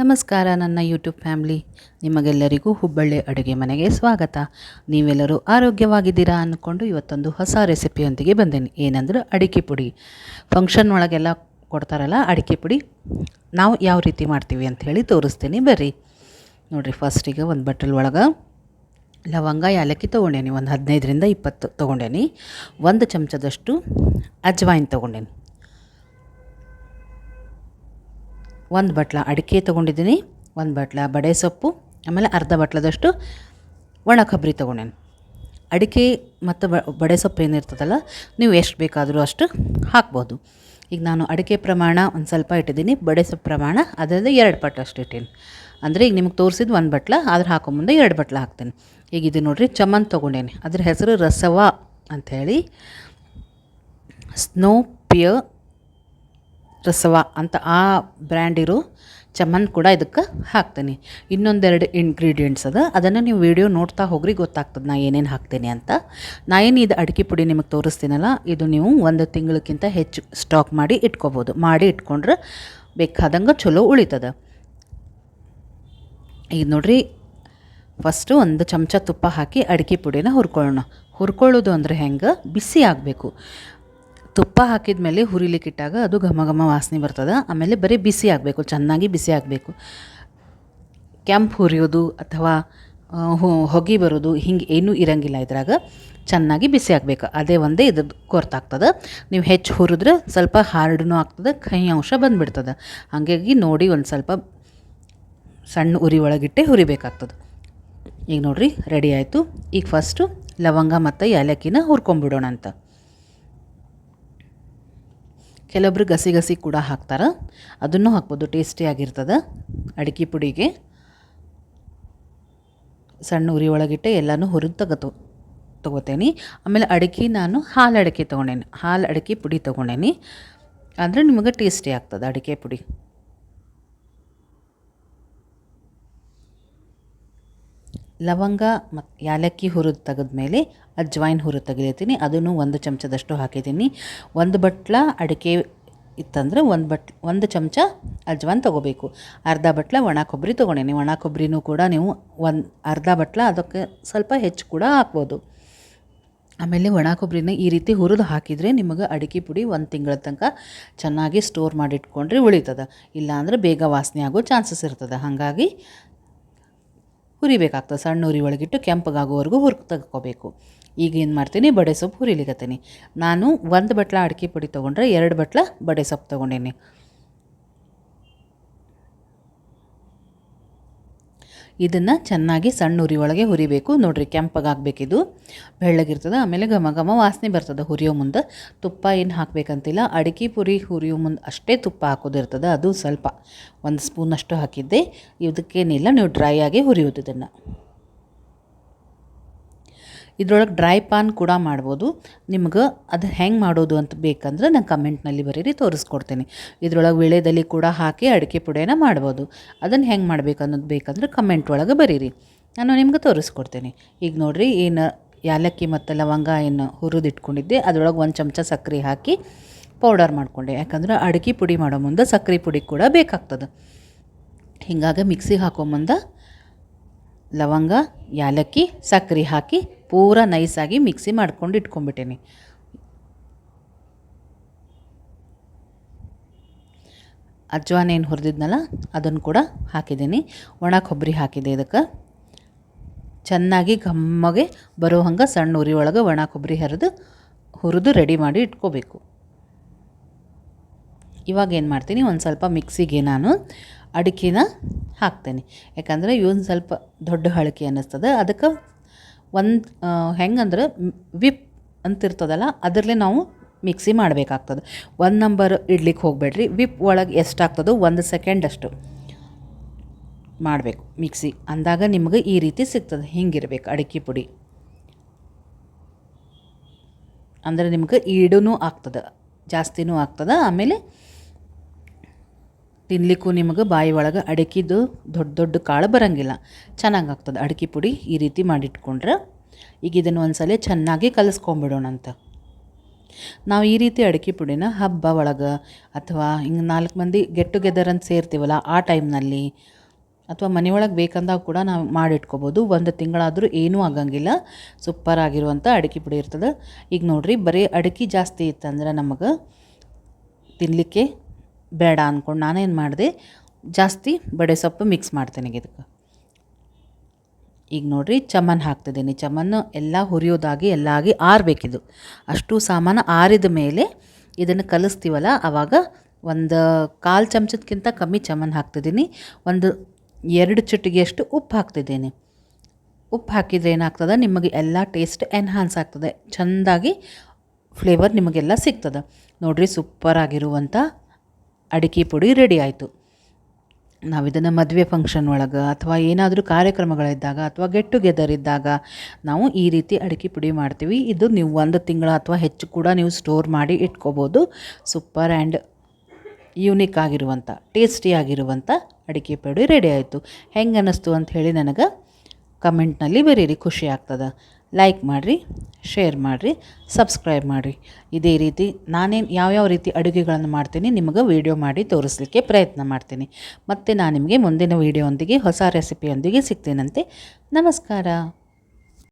ನಮಸ್ಕಾರ ನನ್ನ YouTube family. ನಿಮಗೆಲ್ಲರಿಗೂ ಹುಬ್ಬಳ್ಳಿ ಅಡುಗೆ ಮನೆಗೆ ಸ್ವಾಗತ. ನೀವೆಲ್ಲರೂ ಆರೋಗ್ಯವಾಗಿದ್ದೀರಾ ಅಂದ್ಕೊಂಡು ಇವತ್ತೊಂದು ಹೊಸ ರೆಸಿಪಿಯೊಂದಿಗೆ ಬಂದೇನೆ. ಏನಂದ್ರೆ ಅಡಿಕೆ ಪುಡಿ. ಫಂಕ್ಷನ್ ಒಳಗೆಲ್ಲ ಕೊಡ್ತಾರಲ್ಲ ಅಡಿಕೆ ಪುಡಿ. ನಾವು ಯಾವ ರೀತಿ ಮಾಡ್ತೀವಿ ಅಂತ ಹೇಳಿ ತೋರಿಸ್ತೀನಿ. ಬರ್ರಿ. ನೋಡಿರಿ ಫಸ್ಟಿಗೆ ಒಂದು ಬಟ್ಟಲ್ ಒಳಗೆ ಲವಂಗ ಏಲಕ್ಕಿ ತೊಗೊಂಡೇನಿ. ಒಂದು ಹದಿನೈದರಿಂದ ಇಪ್ಪತ್ತು ತೊಗೊಂಡೇನಿ. ಒಂದು ಚಮಚದಷ್ಟು ಅಜ್ವಾಯಿನ್ ತೊಗೊಂಡೇನಿ. ಒಂದು ಬಟ್ಲ ಅಡಿಕೆ ತೊಗೊಂಡಿದ್ದೀನಿ, ಒಂದು ಬಟ್ಲ ಬಡೆ ಸೊಪ್ಪು, ಆಮೇಲೆ ಅರ್ಧ ಬಟ್ಲದಷ್ಟು ಒಣ ಕೊಬ್ಬರಿ ತೊಗೊಂಡೇನೆ. ಅಡಿಕೆ ಮತ್ತು ಬಡೆ ಸೊಪ್ಪು ಏನಿರ್ತದಲ್ಲ ನೀವು ಎಷ್ಟು ಬೇಕಾದರೂ ಅಷ್ಟು ಹಾಕ್ಬೋದು. ಈಗ ನಾನು ಅಡಿಕೆ ಪ್ರಮಾಣ ಒಂದು ಸ್ವಲ್ಪ ಇಟ್ಟಿದ್ದೀನಿ, ಬಡೆ ಸೊಪ್ಪು ಪ್ರಮಾಣ ಅದರಿಂದ ಎರಡು ಪಟ್ಟು ಅಷ್ಟು ಇಟ್ಟೀನಿ. ಅಂದರೆ ಈಗ ನಿಮಗೆ ತೋರಿಸಿದ್ದು ಒಂದು ಬಟ್ಲ ಅದ್ರ ಹಾಕೋ ಮುಂದೆ ಎರಡು ಬಟ್ಲ ಹಾಕ್ತೀನಿ. ಈಗ ಇದು ನೋಡಿರಿ ಚಮನ್ ತೊಗೊಂಡೇನೆ. ಅದ್ರ ಹೆಸರು ರಸವ ಅಂಥೇಳಿ ಸ್ನೋ ಪಿಯರ್ ರಸವ ಅಂತ ಆ ಬ್ರ್ಯಾಂಡ್ ಇರೋ ಚಮನ್ ಕೂಡ ಇದಕ್ಕೆ ಹಾಕ್ತೀನಿ. ಇನ್ನೊಂದೆರಡು ಇಂಗ್ರೀಡಿಯೆಂಟ್ಸ್ ಅದ. ಅದನ್ನು ನೀವು ವಿಡಿಯೋ ನೋಡ್ತಾ ಹೋಗ್ರಿ, ಗೊತ್ತಾಗ್ತದೆ ನಾ ಏನೇನು ಹಾಕ್ತೀನಿ ಅಂತ. ನಾ ಏನು ಇದು ಅಡಿಕೆ ಪುಡಿ ನಿಮಗೆ ತೋರಿಸ್ತೀನಲ್ಲ, ಇದು ನೀವು ಒಂದು ತಿಂಗಳಕ್ಕಿಂತ ಹೆಚ್ಚು ಸ್ಟಾಕ್ ಮಾಡಿ ಇಟ್ಕೋಬೋದು. ಮಾಡಿ ಇಟ್ಕೊಂಡ್ರೆ ಬೇಕಾದಂಗೆ ಚಲೋ ಉಳಿತದ. ಈಗ ನೋಡ್ರಿ ಫಸ್ಟು ಒಂದು ಚಮಚ ತುಪ್ಪ ಹಾಕಿ ಅಡಿಕೆ ಪುಡಿನ ಹುರ್ಕೊಳ್ಳೋಣ. ಹುರ್ಕೊಳ್ಳೋದು ಅಂದರೆ ಹೆಂಗೆ? ಬಿಸಿ ಆಗಬೇಕು. ತುಪ್ಪ ಹಾಕಿದ ಮೇಲೆ ಹುರಿಲಿಕ್ಕಿಟ್ಟಾಗ ಅದು ಘಮ ಘಮ ವಾಸನೆ ಬರ್ತದೆ. ಆಮೇಲೆ ಬರೀ ಬಿಸಿ ಆಗಬೇಕು, ಚೆನ್ನಾಗಿ ಬಿಸಿ ಆಗಬೇಕು. ಕೆಂಪು ಹುರಿಯೋದು ಅಥವಾ ಹೊಗೆ ಬರೋದು ಹಿಂಗೆ ಏನೂ ಇರಂಗಿಲ್ಲ ಇದ್ರಾಗ. ಚೆನ್ನಾಗಿ ಬಿಸಿ ಆಗಬೇಕು. ಅದೇ ಒಂದೇ ಇದ್ರದ್ದು ಕೊರ್ತಾಗ್ತದೆ ನೀವು ಹೆಚ್ಚು ಹುರಿದ್ರೆ ಸ್ವಲ್ಪ ಹಾರ್ಡ್ನೂ ಆಗ್ತದೆ, ಕಹಿ ಅಂಶ ಬಂದುಬಿಡ್ತದೆ. ಹಾಗಾಗಿ ನೋಡಿ ಒಂದು ಸ್ವಲ್ಪ ಸಣ್ಣ ಉರಿ ಒಳಗಿಟ್ಟೆ ಹುರಿಬೇಕಾಗ್ತದೆ. ಈಗ ನೋಡ್ರಿ, ರೆಡಿ ಆಯಿತು. ಈಗ ಫಸ್ಟು ಲವಂಗ ಮತ್ತು ಏಲಕ್ಕಿನ ಹುರ್ಕೊಂಬಿಡೋಣ ಅಂತ ಕೆಲವೊಬ್ರು ಗಸಿ ಗಸಿ ಕೂಡ ಹಾಕ್ತಾರೆ. ಅದನ್ನು ಹಾಕ್ಬೋದು ಟೇಸ್ಟಿಯಾಗಿರ್ತದೆ ಅಡಿಕೆ ಪುಡಿಗೆ ಸಣ್ಣ ಉರಿ ಒಳಗಿಟ್ಟೆ ಎಲ್ಲನೂ ಹುರಿದು ತಗೋ ತೊಗೋತೇನೆ. ಆಮೇಲೆ ಅಡಿಕೆ ನಾನು ಹಾಲು ಅಡಿಕೆ ತೊಗೊಂಡೇನಿ. ಹಾಲು ಅಡಿಕೆ ಪುಡಿ ತೊಗೊಂಡೇನಿ. ಅಂದರೆ ನಿಮಗೆ ಟೇಸ್ಟಿ ಆಗ್ತದೆ ಅಡಿಕೆ ಪುಡಿ. ಲವಂಗ ಮತ್ತು ಯಾಲಕ್ಕಿ ಹುರಿದು ತೆಗೆದ್ಮೇಲೆ ಅಜ್ವಾಯಿನ್ ಹುರಿದು ತೆಗಿತೀನಿ ಅದನ್ನು ಒಂದು ಚಮಚದಷ್ಟು ಹಾಕಿದ್ದೀನಿ. ಒಂದು ಬಟ್ಲ ಅಡಿಕೆ ಇತ್ತಂದ್ರೆ ಒಂದು ಬಟ್, ಒಂದು ಚಮಚ ಅಜ್ವಾನ್ ತೊಗೋಬೇಕು. ಅರ್ಧ ಬಟ್ಲ ಒಣ ಕೊಬ್ಬರಿ ತೊಗೊಂಡೇನಿ. ಒಣ ಕೊಬ್ಬರಿನೂ ಕೂಡ ನೀವು ಒಂದು ಅರ್ಧ ಬಟ್ಲ ಅದಕ್ಕೆ ಸ್ವಲ್ಪ ಹೆಚ್ಚು ಕೂಡ ಹಾಕ್ಬೋದು. ಆಮೇಲೆ ಒಣ ಕೊಬ್ಬರಿನ ಈ ರೀತಿ ಹುರಿದು ಹಾಕಿದರೆ ನಿಮಗೆ ಅಡಿಕೆ ಪುಡಿ ಒಂದು ತಿಂಗಳ ತನಕ ಚೆನ್ನಾಗಿ ಸ್ಟೋರ್ ಮಾಡಿಟ್ಕೊಂಡ್ರೆ ಉಳಿತದೆ. ಇಲ್ಲಾಂದ್ರೆ ಬೇಗ ವಾಸನೆ ಆಗೋ ಚಾನ್ಸಸ್ ಇರ್ತದೆ. ಹಾಗಾಗಿ ಹುರಿಬೇಕಾಗ್ತದೆ. ಸಣ್ಣ ಉರಿ ಒಳಗಿಟ್ಟು ಕೆಂಪಗಾಗೋವರೆಗೂ ಹುರ್ಕ್ ತೆಗ್ಕೋಬೇಕು. ಈಗ ಏನು ಮಾಡ್ತೀನಿ, ಬಡೆ ಸೊಪ್ಪು ಹುರಿಲಿಕತ್ತೀನಿ. ನಾನು ಒಂದು ಬಟ್ಲ ಅಡಿಕೆ ಪುಡಿ ತೊಗೊಂಡ್ರೆ ಎರಡು ಬಟ್ಲ ಬಡೆ ಸೊಪ್ಪು ತೊಗೊಂಡೇನಿ. ಇದನ್ನು ಚೆನ್ನಾಗಿ ಸಣ್ಣ ಉರಿ ಒಳಗೆ ಹುರಿಬೇಕು. ನೋಡಿರಿ ಕೆಂಪಗಾಗಬೇಕಿದು ಬೆಳ್ಳಗಿರ್ತದೆ ಆಮೇಲೆ ಘಮ ಘಮ ವಾಸನೆ ಬರ್ತದೆ ಹುರಿಯೋ ಮುಂದೆ. ತುಪ್ಪ ಏನು ಹಾಕಬೇಕಂತಿಲ್ಲ, ಅಡಿಕೆ ಪುರಿ ಹುರಿಯೋ ಮುಂದೆ ಅಷ್ಟೇ ತುಪ್ಪ ಹಾಕೋದಿರ್ತದೆ ಅದು ಸ್ವಲ್ಪ. ಒಂದು ಸ್ಪೂನಷ್ಟು ಹಾಕಿದ್ದೆ. ಇದಕ್ಕೇನಿಲ್ಲ ನೀವು ಡ್ರೈ ಆಗಿ ಹುರಿಯೋದು ಇದನ್ನು. ಇದ್ರೊಳಗೆ ಡ್ರೈ ಪಾನ್ ಕೂಡ ಮಾಡ್ಬೋದು. ನಿಮ್ಗೆ ಅದು ಹೆಂಗೆ ಮಾಡೋದು ಅಂತ ಬೇಕಂದ್ರೆ ನಾನು ಕಮೆಂಟ್ನಲ್ಲಿ ಬರೀರಿ, ತೋರಿಸ್ಕೊಡ್ತೀನಿ. ಇದ್ರೊಳಗೆ ವಿಳೆದಲ್ಲಿ ಕೂಡ ಹಾಕಿ ಅಡಿಕೆ ಪುಡಿನ ಮಾಡ್ಬೋದು. ಅದನ್ನು ಹೆಂಗೆ ಮಾಡಬೇಕು ಅನ್ನೋದು ಬೇಕಂದ್ರೆ ಕಮೆಂಟ್ ಒಳಗೆ ಬರೀರಿ. ನಾನು ನಿಮ್ಗೆ ತೋರಿಸ್ಕೊಡ್ತೀನಿ. ಈಗ ನೋಡಿರಿ, ಏನು ಯಾಲಕ್ಕಿ ಮತ್ತು ಲವಂಗ ಏನು ಹುರಿದಿಟ್ಕೊಂಡಿದ್ದೆ, ಅದರೊಳಗೆ ಒಂದು ಚಮಚ ಸಕ್ಕರೆ ಹಾಕಿ ಪೌಡರ್ ಮಾಡಿಕೊಂಡೆ. ಯಾಕಂದ್ರೆ ಅಡಿಕೆ ಪುಡಿ ಮಾಡೋ ಮುಂದೆ ಸಕ್ಕರೆ ಪುಡಿ ಕೂಡ ಬೇಕಾಗ್ತದೆ. ಹಿಂಗಾಗಿ ಮಿಕ್ಸಿಗೆ ಹಾಕೋ ಮುಂದೆ ಲವಂಗ, ಯಾಲಕ್ಕಿ ಸಕ್ಕರೆ ಹಾಕಿ ಪೂರ ನೈಸಾಗಿ ಮಿಕ್ಸಿ ಮಾಡ್ಕೊಂಡು ಇಟ್ಕೊಂಡ್ಬಿಟ್ಟಿನಿ. ಅಜ್ವಾನ ಏನು ಹುರಿದಿದ್ನಲ್ಲ ಅದನ್ನು ಕೂಡ ಹಾಕಿದ್ದೀನಿ ಒಣ ಕೊಬ್ಬರಿ ಹಾಕಿದೆ ಇದಕ್ಕೆ. ಚೆನ್ನಾಗಿ ಘಮ್ಮಗೆ ಬರೋ ಹಂಗೆ ಸಣ್ಣ ಉರಿ ಒಳಗೆ ಒಣ ಕೊಬ್ಬರಿ ಹರಿದು, ಹುರಿದು ರೆಡಿ ಮಾಡಿ ಇಟ್ಕೋಬೇಕು. ಇವಾಗ ಏನು ಮಾಡ್ತೀನಿ, ಒಂದು ಸ್ವಲ್ಪ ಮಿಕ್ಸಿಗೆ ನಾನು ಅಡಿಕೆನ ಹಾಕ್ತೇನೆ. ಯಾಕಂದರೆ ಇವನು ಸ್ವಲ್ಪ ದೊಡ್ಡ ಹಳಕೆ ಅನ್ನಿಸ್ತದೆ, ಅದಕ್ಕೆ ಒಂದು ಹೆಂಗಂದ್ರೆ ವಿಪ್ ಅಂತಿರ್ತದಲ್ಲ, ಅದರಲ್ಲೇ ನಾವು ಮಿಕ್ಸಿ ಮಾಡಬೇಕಾಗ್ತದೆ. ಒಂದು ನಂಬರ್ ಇಡ್ಲಿಕ್ಕೆ ಹೋಗಬೇಡ್ರಿ, ವಿಪ್ ಒಳಗೆ ಎಷ್ಟಾಗ್ತದೋ ಒಂದು ಸೆಕೆಂಡಷ್ಟು ಮಾಡಬೇಕು ಮಿಕ್ಸಿ. ಅಂದಾಗ ನಿಮಗೆ ಈ ರೀತಿ ಸಿಗ್ತದೆ, ಹಿಂಗಿರ್ಬೇಕು ಅಡಿಕೆ ಪುಡಿ. ಅಂದರೆ ನಿಮ್ಗೆ ಈಡೂ ಆಗ್ತದೆ, ಜಾಸ್ತಿನೂ ಆಗ್ತದೆ, ಆಮೇಲೆ ತಿನ್ಲಿಕ್ಕೂ ನಿಮಗೆ ಬಾಯಿ ಒಳಗೆ ಅಡಿಕೆದು ದೊಡ್ಡ ದೊಡ್ಡ ಕಾಳು ಬರೋಂಗಿಲ್ಲ. ಚೆನ್ನಾಗಿ ಆಗ್ತದೆ ಅಡಿಕೆ ಪುಡಿ ಈ ರೀತಿ ಮಾಡಿಟ್ಕೊಂಡ್ರೆ ಈಗ ಇದನ್ನು ಒಂದ್ಸಲ ಚೆನ್ನಾಗಿ ಕಲಿಸ್ಕೊಂಬಿಡೋಣ ಅಂತ ನಾವು ಈ ರೀತಿ ಅಡಿಕೆ ಪುಡಿನ ಹಬ್ಬ ಒಳಗೆ ಅಥವಾ ಹಿಂಗೆ ನಾಲ್ಕು ಮಂದಿ ಗೆಟ್ ಟುಗೆದರ್ ಅಂತ ಸೇರ್ತೀವಲ್ಲ, ಆ ಟೈಮ್ನಲ್ಲಿ ಅಥವಾ ಮನೆಯೊಳಗೆ ಬೇಕಂದಾಗ ಕೂಡ ನಾವು ಮಾಡಿಟ್ಕೋಬೋದು. ಒಂದು ತಿಂಗಳಾದರೂ ಏನೂ ಆಗಂಗಿಲ್ಲ. ಸೂಪರ್ ಆಗಿರುವಂಥ ಅಡಿಕೆ ಪುಡಿ ಇರ್ತದೆ. ಈಗ ನೋಡ್ರಿ, ಬರೀ ಅಡಿಕೆ ಜಾಸ್ತಿ ಇತ್ತಂದ್ರೆ ನಮಗೆ ತಿನ್ನಲಿಕ್ಕೆ ಬೇಡ ಅಂದ್ಕೊಂಡು ನಾನೇನು ಮಾಡಿದೆ, ಜಾಸ್ತಿ ಬಡೆ ಸೊಪ್ಪು ಮಿಕ್ಸ್ ಮಾಡ್ತೇನೆ ಇದಕ್ಕೆ. ಈಗ ನೋಡಿರಿ ಚಮನ್ ಹಾಕ್ತಿದ್ದೀನಿ. ಚಮನ್ ಎಲ್ಲ ಹುರಿಯೋದಾಗಿ, ಎಲ್ಲ ಆಗಿ ಆರಬೇಕಿದು. ಅಷ್ಟು ಸಾಮಾನು ಆರಿದ ಮೇಲೆ ಇದನ್ನು ಕಲಿಸ್ತೀವಲ್ಲ ಆವಾಗ ಒಂದು ಕಾಲು ಚಮಚದಕ್ಕಿಂತ ಕಮ್ಮಿ ಚಮನ್ ಹಾಕ್ತಿದ್ದೀನಿ. ಒಂದು ಎರಡು ಚಿಟಿಗೆಯಷ್ಟು ಉಪ್ಪು ಹಾಕ್ತಿದ್ದೀನಿ. ಉಪ್ಪು ಹಾಕಿದರೆ ಏನಾಗ್ತದೆ, ನಿಮಗೆ ಎಲ್ಲ ಟೇಸ್ಟ್ ಎನ್ಹಾನ್ಸ್ ಆಗ್ತದೆ. ಚೆಂದಾಗಿ ಫ್ಲೇವರ್ ನಿಮಗೆಲ್ಲ ಸಿಗ್ತದೆ. ನೋಡಿರಿ ಸೂಪರ್ ಆಗಿರುವಂಥ ಅಡಿಕೆ ಪುಡಿ ರೆಡಿ ಆಯಿತು. ನಾವು ಇದನ್ನು ಮದುವೆ ಫಂಕ್ಷನ್ ಒಳಗೆ ಅಥವಾ ಏನಾದರೂ ಕಾರ್ಯಕ್ರಮಗಳಿದ್ದಾಗ ಅಥವಾ ಗೆಟ್ ಟುಗೆದರ್ ಇದ್ದಾಗ ನಾವು ಈ ರೀತಿ ಅಡಿಕೆ ಪುಡಿ ಮಾಡ್ತೀವಿ. ಇದು ನೀವು ಒಂದು ತಿಂಗಳ ಅಥವಾ ಹೆಚ್ಚು ಕೂಡ ನೀವು ಸ್ಟೋರ್ ಮಾಡಿ ಇಟ್ಕೋಬೋದು. ಸೂಪರ್ ಆ್ಯಂಡ್ ಯೂನಿಕ್ ಆಗಿರುವಂಥ ಟೇಸ್ಟಿ ಆಗಿರುವಂಥ ಅಡಿಕೆ ಪುಡಿ ರೆಡಿ ಆಯಿತು. ಹೆಂಗೆ ಅನ್ನಿಸ್ತು ಅಂತ ಹೇಳಿ ನನಗೆ ಕಮೆಂಟ್ನಲ್ಲಿ ಬರೀರಿ, ಖುಷಿ ಆಗ್ತದೆ. ಲೈಕ್ ಮಾಡಿರಿ ಶೇರ್ ಮಾಡಿರಿ ಸಬ್ಸ್ಕ್ರೈಬ್ ಮಾಡಿರಿ. ಇದೇ ರೀತಿ ನಾನೇನು ಯಾವ್ಯಾವ ರೀತಿ ಅಡುಗೆಗಳನ್ನು ಮಾಡ್ತೀನಿ ನಿಮಗೆ ವೀಡಿಯೋ ಮಾಡಿ ತೋರಿಸಲಿಕ್ಕೆ ಪ್ರಯತ್ನ ಮಾಡ್ತೀನಿ. ಮತ್ತು ನಾನು ನಿಮಗೆ ಮುಂದಿನ ವೀಡಿಯೋದೊಂದಿಗೆ ಹೊಸ ರೆಸಿಪಿಯೊಂದಿಗೆ ಸಿಗ್ತೀನಂತೆ. ನಮಸ್ಕಾರ.